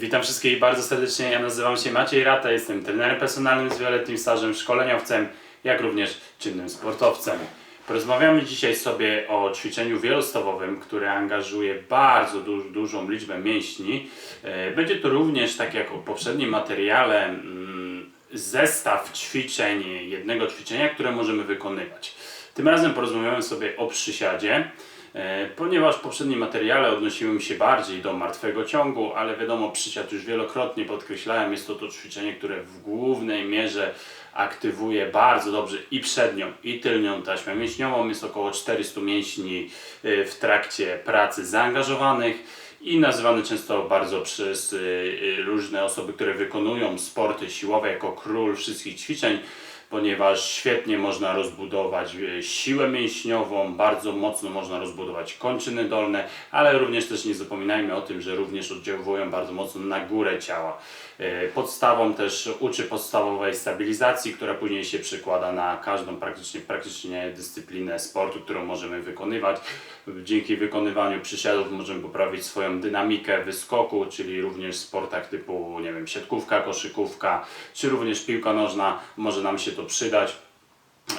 Witam wszystkich bardzo serdecznie. Ja nazywam się Maciej Rata, jestem trenerem personalnym z wieloletnim stażem, szkoleniowcem, jak również czynnym sportowcem. Porozmawiamy dzisiaj sobie o ćwiczeniu wielostawowym, które angażuje bardzo du dużą liczbę mięśni. E, Będzie to również, tak jak w poprzednim materiale, mm, zestaw ćwiczeń, jednego ćwiczenia, które możemy wykonywać. Tym razem porozmawiamy sobie o przysiadzie. E, Ponieważ w poprzednim materiale odnosiłem się bardziej do martwego ciągu, ale wiadomo, przysiad już wielokrotnie podkreślałem, jest to to ćwiczenie, które w głównej mierze aktywuje bardzo dobrze i przednią, i tylnią taśmę mięśniową. Jest około 400 mięśni e, w trakcie pracy zaangażowanych i nazywany często bardzo przez e, różne osoby, które wykonują sporty siłowe jako król wszystkich ćwiczeń ponieważ świetnie można rozbudować e, siłę mięśniową, bardzo mocno można rozbudować kończyny dolne, ale również też nie zapominajmy o tym, że również oddziałują bardzo mocno na górę ciała. E, Podstawą też uczy podstawowej stabilizacji, która później się przekłada na każdą praktycznie, praktycznie dyscyplinę sportu, którą możemy wykonywać. Dzięki wykonywaniu przysiadów możemy poprawić swoją dynamikę wyskoku, czyli również w sportach typu, nie wiem, siatkówka, koszykówka, czy również piłka nożna może nam się to przydać.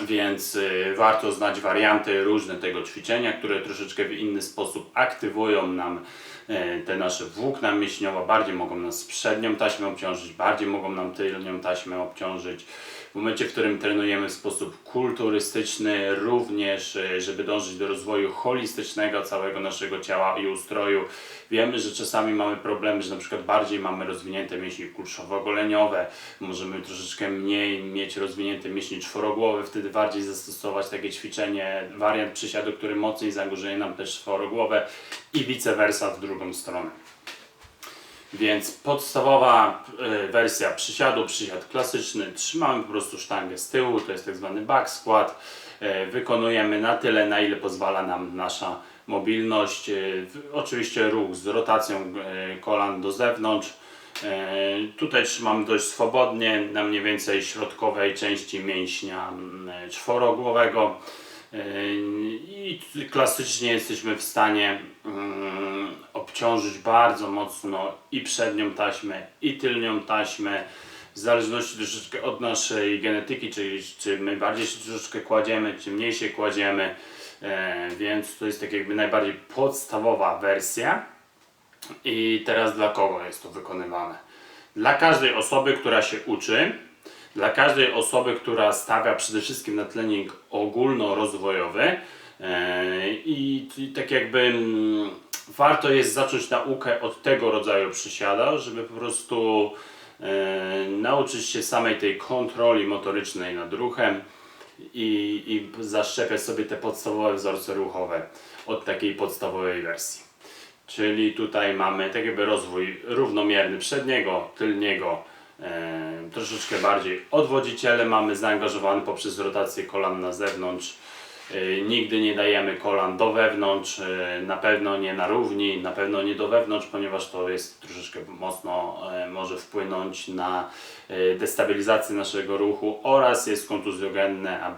Więc y, warto znać warianty różne tego ćwiczenia, które troszeczkę w inny sposób aktywują nam e, te nasze włókna mięśniowe, bardziej mogą nas przednią taśmę obciążyć, bardziej mogą nam tylnią taśmę obciążyć. W momencie, w którym trenujemy w sposób kulturystyczny, również, e, żeby dążyć do rozwoju holistycznego całego naszego ciała i ustroju, wiemy, że czasami mamy problemy, że na przykład bardziej mamy rozwinięte mięśnie kulszowo-goleniowe, możemy troszeczkę mniej mieć rozwinięte mięśnie czworogłowe, wtedy bardziej zastosować takie ćwiczenie, wariant przysiadu, który mocniej zaangażuje nam też czworogłowę i vice versa w drugą stronę. Więc podstawowa e, wersja przysiadu, przysiad klasyczny, trzymamy po prostu sztangę z tyłu, to jest tak zwany back squat. E, Wykonujemy na tyle, na ile pozwala nam nasza mobilność. E, Oczywiście ruch z rotacją kolan do zewnątrz. Tutaj trzymamy dość swobodnie na mniej więcej środkowej części mięśnia mm, czworogłowego. E, I klasycznie jesteśmy w stanie mm, obciążyć bardzo mocno i przednią taśmę, i tylnią taśmę. W zależności troszeczkę od naszej genetyki, czyli czy my bardziej się troszeczkę kładziemy, czy mniej się kładziemy. E, Więc to jest tak jakby najbardziej podstawowa wersja. I teraz dla kogo jest to wykonywane? Dla każdej osoby, która się uczy, dla każdej osoby, która stawia przede wszystkim na trening ogólnorozwojowy e, i, tak jakby mm, warto jest zacząć naukę od tego rodzaju przysiada, żeby po prostu e, nauczyć się samej tej kontroli motorycznej nad ruchem i, i zaszczepiać sobie te podstawowe wzorce ruchowe od takiej podstawowej wersji. Czyli tutaj mamy tak jakby rozwój równomierny przedniego, tylniego, troszeczkę bardziej odwodziciele mamy zaangażowany poprzez rotację kolan na zewnątrz. E, nigdy nie dajemy kolan do wewnątrz, e, na pewno nie na równi, na pewno nie do wewnątrz, ponieważ to jest troszeczkę mocno e, może wpłynąć na destabilizację naszego ruchu oraz jest kontuzjogenne, a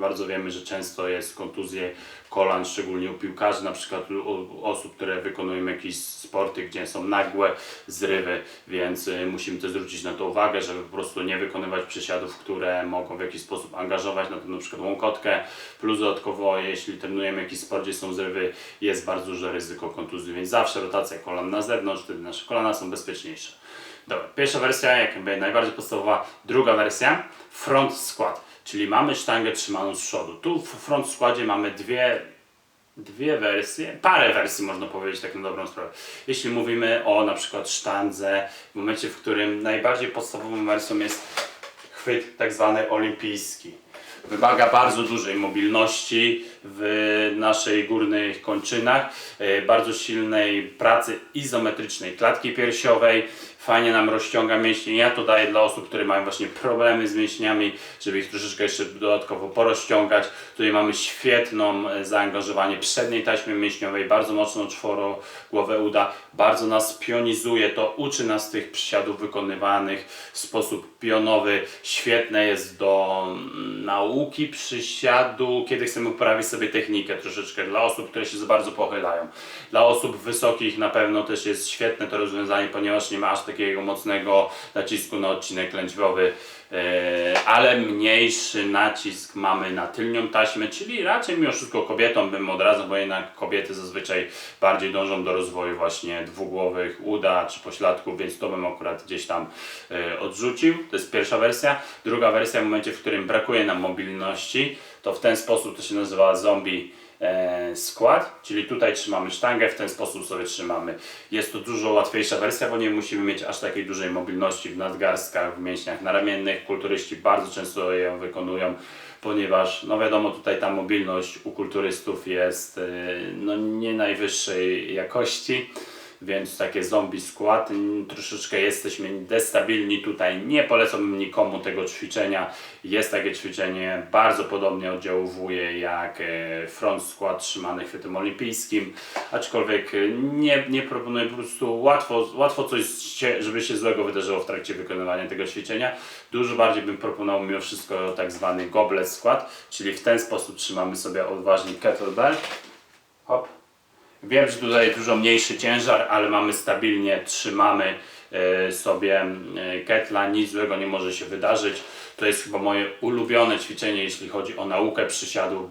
bardzo wiemy, że często jest kontuzje kolan, szczególnie u piłkarzy, na przykład u osób, które wykonują jakieś sporty, gdzie są nagłe zrywy, więc musimy też zwrócić na to uwagę, żeby po prostu nie wykonywać przysiadów, które mogą w jakiś sposób angażować na to na przykład łąkotkę, plus dodatkowo jeśli trenujemy jakiś sport, gdzie są zrywy, jest bardzo duże ryzyko kontuzji, więc zawsze rotacja kolan na zewnątrz, wtedy nasze kolana są bezpieczniejsze. Dobra, pierwsza wersja, jakby najbardziej podstawowa, druga wersja, front skład, czyli mamy sztangę trzymaną z przodu. Tu w front składzie mamy dwie dwie wersje, parę wersji można powiedzieć tak na dobrą sprawę. Jeśli mówimy o na przykład sztandze, w momencie, w którym najbardziej podstawową wersją jest chwyt tak zwany olimpijski. Wymaga bardzo dużej mobilności w naszych górnych kończynach, e, bardzo silnej pracy izometrycznej klatki piersiowej, fajnie nam rozciąga mięśnie. Ja to daję dla osób, które mają właśnie problemy z mięśniami, żeby ich troszeczkę jeszcze dodatkowo porozciągać. Tutaj mamy świetną e, zaangażowanie przedniej taśmy mięśniowej, bardzo mocno czworo głowę uda, bardzo nas pionizuje, to uczy nas tych przysiadów wykonywanych w sposób pionowy. Świetne jest do mm, nauki przysiadu, kiedy chcemy poprawić sobie technikę troszeczkę dla osób, które się za bardzo pochylają. Dla osób wysokich na pewno też jest świetne to rozwiązanie, ponieważ nie ma aż takiego mocnego nacisku na odcinek lędźwiowy, e, ale mniejszy nacisk mamy na tylnią taśmę, czyli raczej mimo wszystko kobietom bym od razu, bo jednak kobiety zazwyczaj bardziej dążą do rozwoju właśnie dwugłowych uda czy pośladków, więc to bym akurat gdzieś tam e, odrzucił. To jest pierwsza wersja. Druga wersja w momencie, w którym brakuje nam mobilności, to w ten sposób to się nazywa zombie e, skład, czyli tutaj trzymamy sztangę, w ten sposób sobie trzymamy. Jest to dużo łatwiejsza wersja, bo nie musimy mieć aż takiej dużej mobilności w nadgarstkach, w mięśniach naramiennych. Kulturyści bardzo często ją wykonują, ponieważ no wiadomo tutaj ta mobilność u kulturystów jest e, no, nie najwyższej jakości. Więc takie zombie skład, troszeczkę jesteśmy destabilni tutaj. Nie polecam nikomu tego ćwiczenia. Jest takie ćwiczenie, bardzo podobnie oddziałuje jak e, front skład trzymany chwytem olimpijskim, aczkolwiek e, nie, nie proponuję po prostu łatwo, łatwo coś, żeby się złego wydarzyło w trakcie wykonywania tego ćwiczenia. Dużo bardziej bym proponował mimo wszystko tak zwany goblet skład, czyli w ten sposób trzymamy sobie odważnie kettlebell. Hop. Wiem, że tutaj dużo mniejszy ciężar, ale mamy stabilnie, trzymamy e, sobie e, ketla, nic złego nie może się wydarzyć. To jest chyba moje ulubione ćwiczenie, jeśli chodzi o naukę przysiadów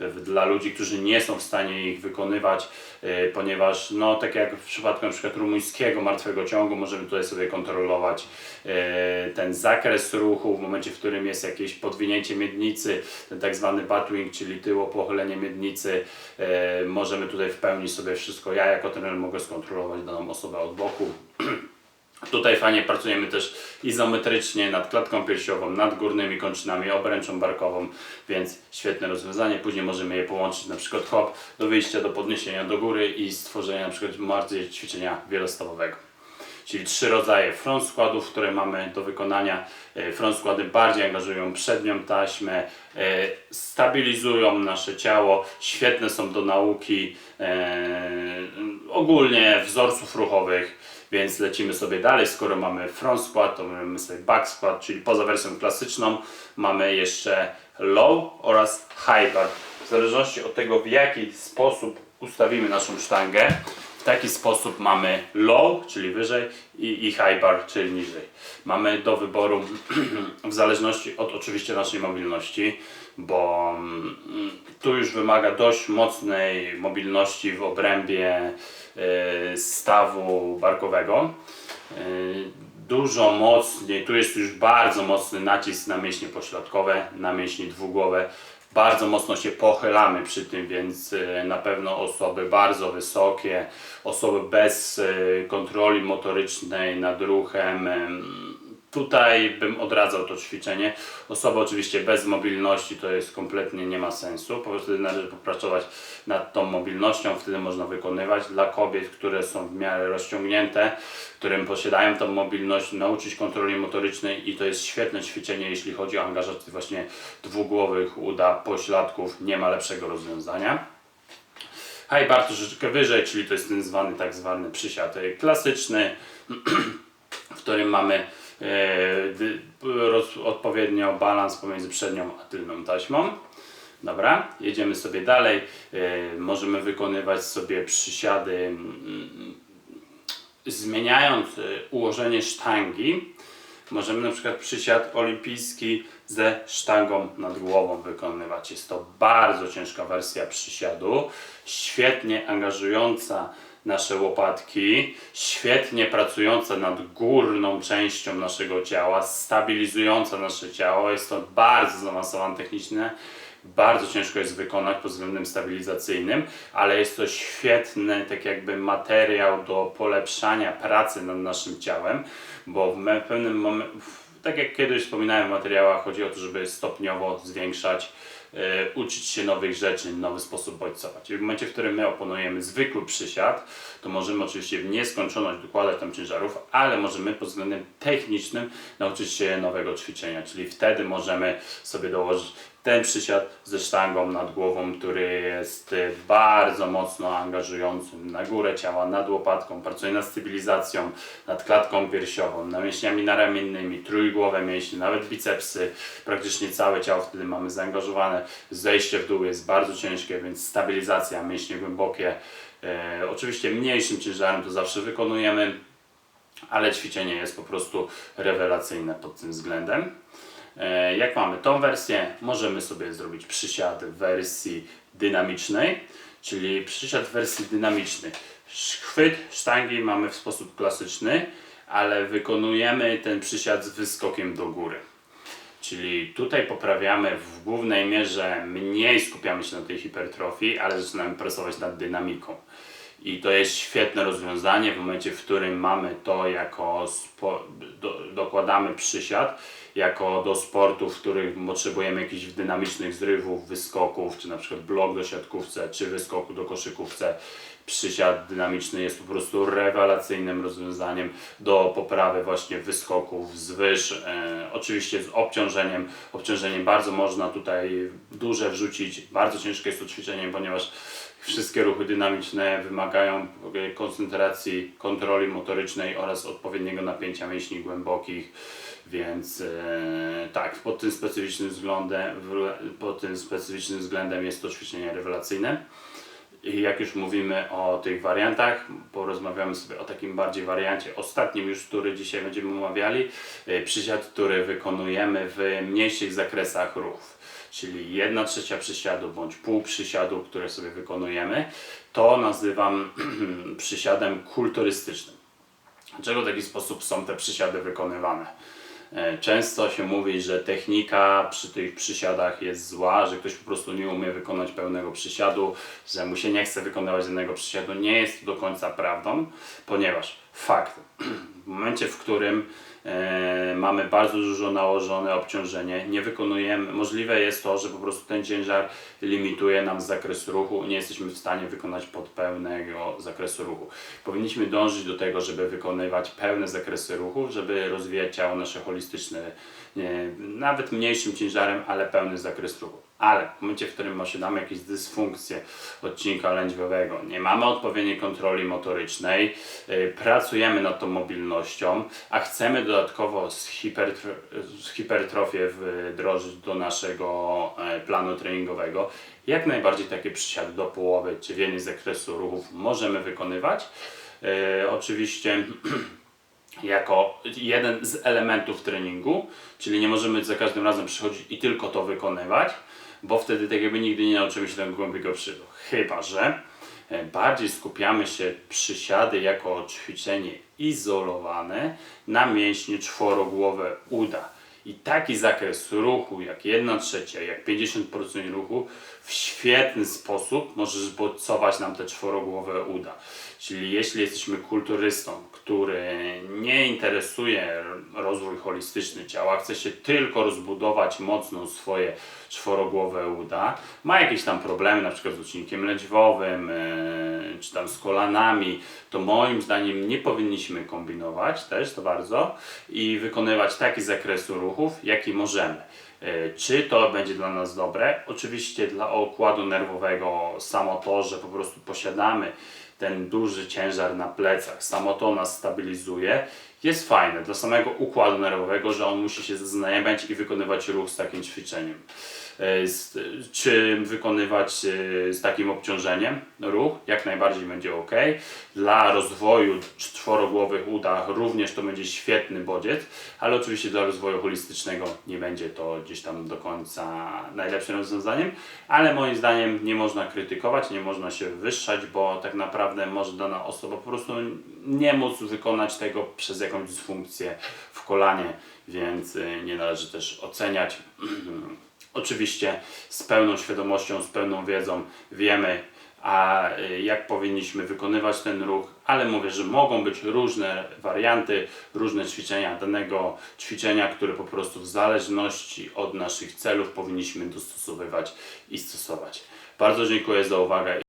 dla ludzi, którzy nie są w stanie ich wykonywać, e, ponieważ no tak jak w przypadku przykład rumuńskiego martwego ciągu możemy tutaj sobie kontrolować e, ten zakres ruchu w momencie, w którym jest jakieś podwinięcie miednicy, ten tak zwany batwing, czyli tyło pochylenie miednicy, e, możemy tutaj w pełni sobie wszystko, ja jako trener mogę skontrolować daną osobę od boku. Tutaj fajnie pracujemy też izometrycznie nad klatką piersiową, nad górnymi kończynami, obręczą barkową, więc świetne rozwiązanie. Później możemy je połączyć na przykład hop do wyjścia, do podniesienia do góry i stworzenia na przykład bardziej ćwiczenia wielostawowego. Czyli trzy rodzaje front składów, które mamy do wykonania. E, Front składy bardziej angażują przednią taśmę, e, stabilizują nasze ciało, świetne są do nauki e, ogólnie wzorców ruchowych, więc lecimy sobie dalej. Skoro mamy front skład, to mamy sobie back skład, czyli poza wersją klasyczną mamy jeszcze low oraz high bar. W zależności od tego, w jaki sposób ustawimy naszą sztangę, w taki sposób mamy low, czyli wyżej i, i high bar, czyli niżej. Mamy do wyboru w zależności od oczywiście naszej mobilności, bo mm, tu już wymaga dość mocnej mobilności w obrębie e, stawu barkowego. E, Dużo mocniej, tu jest już bardzo mocny nacisk na mięśnie pośladkowe, na mięśnie dwugłowe. Bardzo mocno się pochylamy przy tym, więc e, na pewno osoby bardzo wysokie, osoby bez kontroli motorycznej nad ruchem, em, Tutaj bym odradzał to ćwiczenie. Osoby oczywiście bez mobilności to jest kompletnie nie ma sensu. Po prostu należy popracować nad tą mobilnością, wtedy można wykonywać. Dla kobiet, które są w miarę rozciągnięte, którym posiadają tą mobilność, nauczyć kontroli motorycznej i to jest świetne ćwiczenie, jeśli chodzi o angażację właśnie dwugłowych uda, pośladków. Nie ma lepszego rozwiązania. High bar troszeczkę wyżej, czyli to jest ten zwany tak zwany przysiad e, klasyczny, w którym mamy roz, odpowiednio balans pomiędzy przednią a tylną taśmą. Dobra, jedziemy sobie dalej. E, możemy wykonywać sobie przysiady mm, zmieniając e, ułożenie sztangi. Możemy na przykład przysiad olimpijski ze sztangą nad głową wykonywać. Jest to bardzo ciężka wersja przysiadu, świetnie angażująca nasze łopatki, świetnie pracująca nad górną częścią naszego ciała, stabilizująca nasze ciało. Jest to bardzo zaawansowane techniczne. Bardzo ciężko jest wykonać pod względem stabilizacyjnym, ale jest to świetny tak jakby materiał do polepszania pracy nad naszym ciałem, bo w pewnym momencie, tak jak kiedyś wspominałem w materiałach, chodzi o to, żeby stopniowo zwiększać uczyć się nowych rzeczy, nowy sposób bodźcować. I w momencie, w którym my oponujemy zwykły przysiad, to możemy oczywiście w nieskończoność dokładać tam ciężarów, ale możemy pod względem technicznym nauczyć się nowego ćwiczenia, czyli wtedy możemy sobie dołożyć ten przysiad ze sztangą nad głową, który jest y, bardzo mocno angażującym na górę ciała, nad łopatką, pracuje nad stabilizacją, nad klatką piersiową, nad mięśniami naramiennymi, trójgłowe mięśnie, nawet bicepsy, praktycznie całe ciało wtedy mamy zaangażowane. Zejście w dół jest bardzo ciężkie, więc stabilizacja, mięśnie głębokie. E, oczywiście mniejszym ciężarem to zawsze wykonujemy, ale ćwiczenie jest po prostu rewelacyjne pod tym względem. E, Jak mamy tą wersję, możemy sobie zrobić przysiad w wersji dynamicznej, czyli przysiad w wersji dynamicznej. Chwyt sztangi mamy w sposób klasyczny, ale wykonujemy ten przysiad z wyskokiem do góry. Czyli tutaj poprawiamy w głównej mierze, mniej skupiamy się na tej hipertrofii, ale zaczynamy pracować nad dynamiką. I to jest świetne rozwiązanie w momencie, w którym mamy to jako spo, do, dokładamy przysiad jako do sportów, w których potrzebujemy jakichś dynamicznych zrywów, wyskoków, czy na przykład blok do siatkówce, czy wyskoku do koszykówce. Przysiad dynamiczny jest po prostu rewelacyjnym rozwiązaniem do poprawy właśnie wyskoków z wyż. E, oczywiście z obciążeniem. Obciążenie bardzo można tutaj duże wrzucić. Bardzo ciężkie jest to ćwiczenie, ponieważ Wszystkie ruchy dynamiczne wymagają koncentracji, kontroli motorycznej oraz odpowiedniego napięcia mięśni głębokich, więc e, tak, pod tym specyficznym względem, pod tym specyficznym względem jest to ćwiczenie rewelacyjne. I jak już mówimy o tych wariantach, porozmawiamy sobie o takim bardziej wariancie ostatnim już, który dzisiaj będziemy omawiali. E, Przysiad, który wykonujemy w mniejszych zakresach ruchów, czyli 1 trzecia przysiadu bądź pół przysiadu, które sobie wykonujemy. To nazywam przysiadem kulturystycznym. Dlaczego w taki sposób są te przysiady wykonywane? E, Często się mówi, że technika przy tych przysiadach jest zła, że ktoś po prostu nie umie wykonać pełnego przysiadu, że mu się nie chce wykonywać jednego przysiadu. Nie jest to do końca prawdą, ponieważ fakt, w momencie, w którym mamy bardzo dużo nałożone obciążenie, nie wykonujemy, możliwe jest to, że po prostu ten ciężar limituje nam zakres ruchu, nie jesteśmy w stanie wykonać pod pełnego zakresu ruchu. Powinniśmy dążyć do tego, żeby wykonywać pełne zakresy ruchów, żeby rozwijać ciało nasze holistyczne, nie, nawet mniejszym ciężarem, ale pełny zakres ruchu. Ale w momencie, w którym osiadamy jakieś dysfunkcje odcinka lędźwiowego, nie mamy odpowiedniej kontroli motorycznej, yy, pracujemy nad tą mobilnością, a chcemy dodatkowo z, hipertro z hipertrofię wdrożyć do naszego e, planu treningowego, jak najbardziej takie przysiady do połowy czy więcej zakresu ruchów możemy wykonywać. E, oczywiście jako jeden z elementów treningu, czyli nie możemy za każdym razem przychodzić i tylko to wykonywać, bo wtedy tak jakby nigdy nie nauczymy się tego głębiego przydu. Chyba, że bardziej skupiamy się przysiady jako ćwiczenie izolowane na mięśnie czworogłowe uda. I taki zakres ruchu, jak 1 trzecia, jak 50% ruchu, w świetny sposób może zbudzować nam te czworogłowe uda. Czyli jeśli jesteśmy kulturystą, który nie interesuje rozwój holistyczny ciała, chce się tylko rozbudować mocno swoje czworogłowe uda, ma jakieś tam problemy, na przykład z odcinkiem lędźwowym, yy, czy tam z kolanami, to moim zdaniem nie powinniśmy kombinować też to bardzo i wykonywać taki zakres ruchów, jaki możemy. E, Czy to będzie dla nas dobre? Oczywiście dla układu nerwowego samo to, że po prostu posiadamy ten duży ciężar na plecach, samo to nas stabilizuje, jest fajne dla samego układu nerwowego, że on musi się zaznajamiać i wykonywać ruch z takim ćwiczeniem. E, z, czy wykonywać e, z takim obciążeniem ruch, jak najbardziej będzie ok. Dla rozwoju czworogłowych udach również to będzie świetny bodziec, ale oczywiście dla rozwoju holistycznego nie będzie to gdzieś tam do końca najlepszym rozwiązaniem, ale moim zdaniem nie można krytykować, nie można się wywyższać, bo tak naprawdę może dana osoba po prostu nie móc wykonać tego przez jakąś dysfunkcję w kolanie, więc y, nie należy też oceniać. Oczywiście z pełną świadomością, z pełną wiedzą wiemy, a y, jak powinniśmy wykonywać ten ruch, ale mówię, że mogą być różne warianty, różne ćwiczenia danego ćwiczenia, które po prostu w zależności od naszych celów powinniśmy dostosowywać i stosować. Bardzo dziękuję za uwagę.